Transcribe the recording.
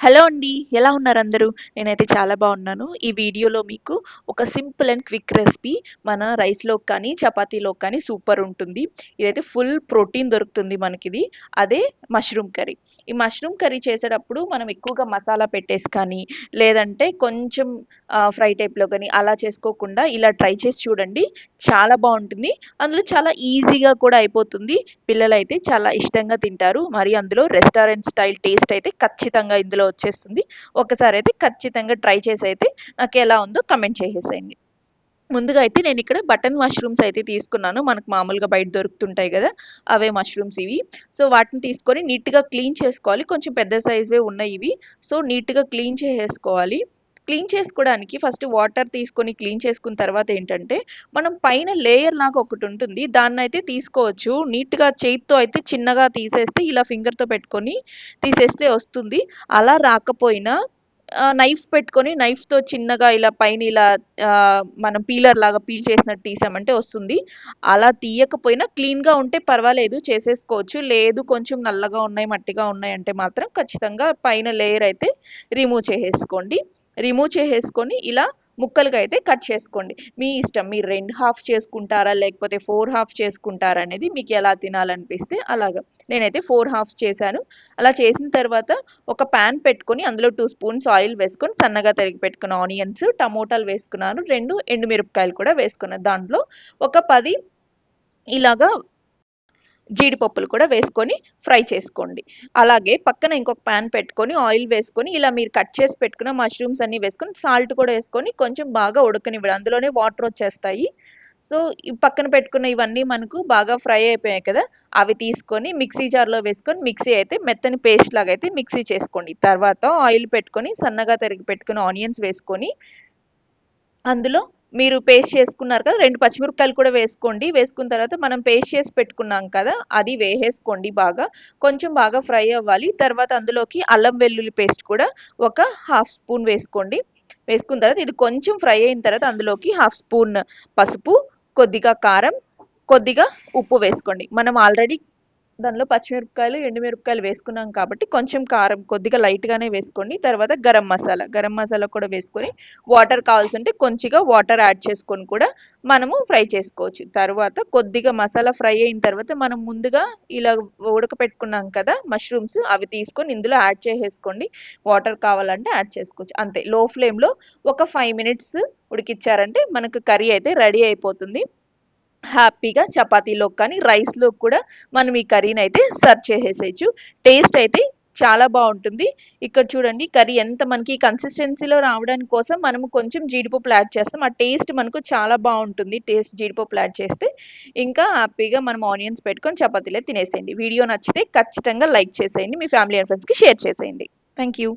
Hello అండి ఎలా ఉన్నారు అందరూ? నేనైతే చాలా బాగున్నాను. ఈ వీడియోలో మీకు ఒక సింపుల్ అండ్ క్విక్ రెసిపీ మన రైస్లో కానీ చపాతీలో కానీ సూపర్ ఉంటుంది. ఇదైతే ఫుల్ ప్రోటీన్ దొరుకుతుంది మనకిది. అదే మష్రూమ్ కర్రీ. ఈ మష్రూమ్ కర్రీ చేసేటప్పుడు మనం ఎక్కువగా మసాలా పెట్టేసి కానీ లేదంటే కొంచెం ఫ్రై టైప్లో కానీ అలా చేసుకోకుండా ఇలా ట్రై చేసి చూడండి. చాలా బాగుంటుంది. అందులో చాలా ఈజీగా కూడా అయిపోతుంది. పిల్లలు అయితే చాలా ఇష్టంగా తింటారు. మరి అందులో రెస్టారెంట్ స్టైల్ టేస్ట్ అయితే ఖచ్చితంగా ఇందులో వచ్చేస్తుంది. ఒకసారి అయితే ఖచ్చితంగా ట్రై చేసి అయితే నాకు ఎలా ఉందో కమెంట్ చేసేసేయండి. ముందుగా అయితే నేను ఇక్కడ బటన్ మష్రూమ్స్ అయితే తీసుకున్నాను. మనకు మామూలుగా బయట దొరుకుతుంటాయి కదా అవే మష్రూమ్స్ ఇవి. సో వాటిని తీసుకొని నీట్గా క్లీన్ చేసుకోవాలి. కొంచెం పెద్ద సైజువే ఉన్నాయి ఇవి. సో నీట్గా క్లీన్ చేసేసుకోవాలి. క్లీన్ చేసుకోవడానికి ఫస్ట్ వాటర్ తీసుకొని క్లీన్ చేసుకున్న తర్వాత ఏంటంటే మనం పైన లేయర్ లాగా ఒకటి ఉంటుంది. దాన్ని అయితే తీసుకోవచ్చు. నీట్గా చేతితో అయితే చిన్నగా తీసేస్తే ఇలా ఫింగర్తో పెట్టుకొని తీసేస్తే వస్తుంది. అలా రాకపోయినా నైఫ్ పెట్టుకొని నైఫ్తో చిన్నగా ఇలా పైన ఇలా మనం పీలర్ లాగా పీల్ చేసినట్టు తీసామంటే వస్తుంది. అలా తీయకపోయినా క్లీన్గా ఉంటే పర్వాలేదు చేసేసుకోవచ్చు. లేదు కొంచెం నల్లగా ఉన్నాయి మట్టిగా ఉన్నాయి అంటే మాత్రం ఖచ్చితంగా పైన లేయర్ అయితే రిమూవ్ చేసేసుకోండి. రిమూవ్ చేసేసుకొని ఇలా ముక్కలుగా అయితే కట్ చేసుకోండి. మీ ఇష్టం మీరు రెండు హాఫ్ చేసుకుంటారా లేకపోతే ఫోర్ హాఫ్ చేసుకుంటారా అనేది మీకు ఎలా తినాలనిపిస్తే అలాగా. నేనైతే ఫోర్ హాఫ్ చేశాను. అలా చేసిన తర్వాత ఒక ప్యాన్ పెట్టుకొని అందులో టూ స్పూన్స్ ఆయిల్ వేసుకొని సన్నగా తరిగి పెట్టుకున్న ఆనియన్స్ టమోటాలు వేసుకున్నాను. రెండు ఎండుమిరపకాయలు కూడా వేసుకున్నాను దాంట్లో ఒక పది ఇలాగా జీడిపప్పులు కూడా వేసుకొని ఫ్రై చేసుకోండి. అలాగే పక్కన ఇంకొక ప్యాన్ పెట్టుకొని ఆయిల్ వేసుకొని ఇలా మీరు కట్ చేసి పెట్టుకున్న మష్రూమ్స్ అన్నీ వేసుకొని సాల్ట్ కూడా వేసుకొని కొంచెం బాగా ఉడకనివ్వడం. అందులోనే వాటర్ వచ్చేస్తాయి. సో పక్కన పెట్టుకున్న ఇవన్నీ మనకు బాగా ఫ్రై అయిపోయాయి కదా అవి తీసుకొని మిక్సీ జార్లో వేసుకొని మిక్సీ అయితే మెత్తని పేస్ట్ లాగా అయితే మిక్సీ చేసుకోండి. తర్వాత ఆయిల్ పెట్టుకొని సన్నగా తరిగి పెట్టుకుని ఆనియన్స్ వేసుకొని అందులో మీరు పేస్ట్ చేసుకున్నారు కదా రెండు పచ్చిమిరపకాయలు కూడా వేసుకోండి. వేసుకున్న తర్వాత మనం పేస్ట్ చేసి పెట్టుకున్నాం కదా అది వేసేసుకోండి బాగా. కొంచెం బాగా ఫ్రై అవ్వాలి. తర్వాత అందులోకి అల్లం వెల్లుల్లి పేస్ట్ కూడా ఒక హాఫ్ స్పూన్ వేసుకోండి. వేసుకున్న తర్వాత ఇది కొంచెం ఫ్రై అయిన తర్వాత అందులోకి హాఫ్ స్పూన్ పసుపు కొద్దిగా కారం కొద్దిగా ఉప్పు వేసుకోండి. మనం ఆల్రెడీ దానిలో పచ్చిమిరపకాయలు ఎండుమిరపకాయలు వేసుకున్నాం కాబట్టి కొంచెం కారం కొద్దిగా లైట్గానే వేసుకోండి. తర్వాత గరం మసాలా గరం మసాలా కూడా వేసుకొని వాటర్ కావాల్సింటే కొంచెంగా వాటర్ యాడ్ చేసుకొని కూడా మనము ఫ్రై చేసుకోవచ్చు. తర్వాత కొద్దిగా మసాలా ఫ్రై అయిన తర్వాత మనం ముందుగా ఇలా ఉడకపెట్టుకున్నాం కదా మష్రూమ్స్ అవి తీసుకొని ఇందులో యాడ్ చేసేసుకోండి. వాటర్ కావాలంటే యాడ్ చేసుకోవచ్చు. అంతే. లో ఫ్లేమ్లో ఒక ఫైవ్ మినిట్స్ ఉడికిచ్చారంటే మనకు కర్రీ అయితే రెడీ అయిపోతుంది. హ్యాపీగా చపాతీలో కానీ రైస్లో కూడా మనం ఈ కర్రీని అయితే సర్వ్ చేసేసేయచ్చు టేస్ట్ అయితే చాలా బాగుంటుంది. ఇక్కడ చూడండి కర్రీ ఎంత మనకి కన్సిస్టెన్సీలో రావడానికి కోసం మనము కొంచెం జీడిపప్పులు యాడ్ చేస్తాం. ఆ టేస్ట్ మనకు చాలా బాగుంటుంది టేస్ట్ జీడిపప్పులు యాడ్ చేస్తే. ఇంకా హ్యాపీగా మనం ఆనియన్స్ పెట్టుకొని చపాతీలో తినేసేయండి. వీడియో నచ్చితే ఖచ్చితంగా లైక్ చేసేయండి. మీ ఫ్యామిలీ అండ్ ఫ్రెండ్స్కి షేర్ చేసేయండి. Thank you.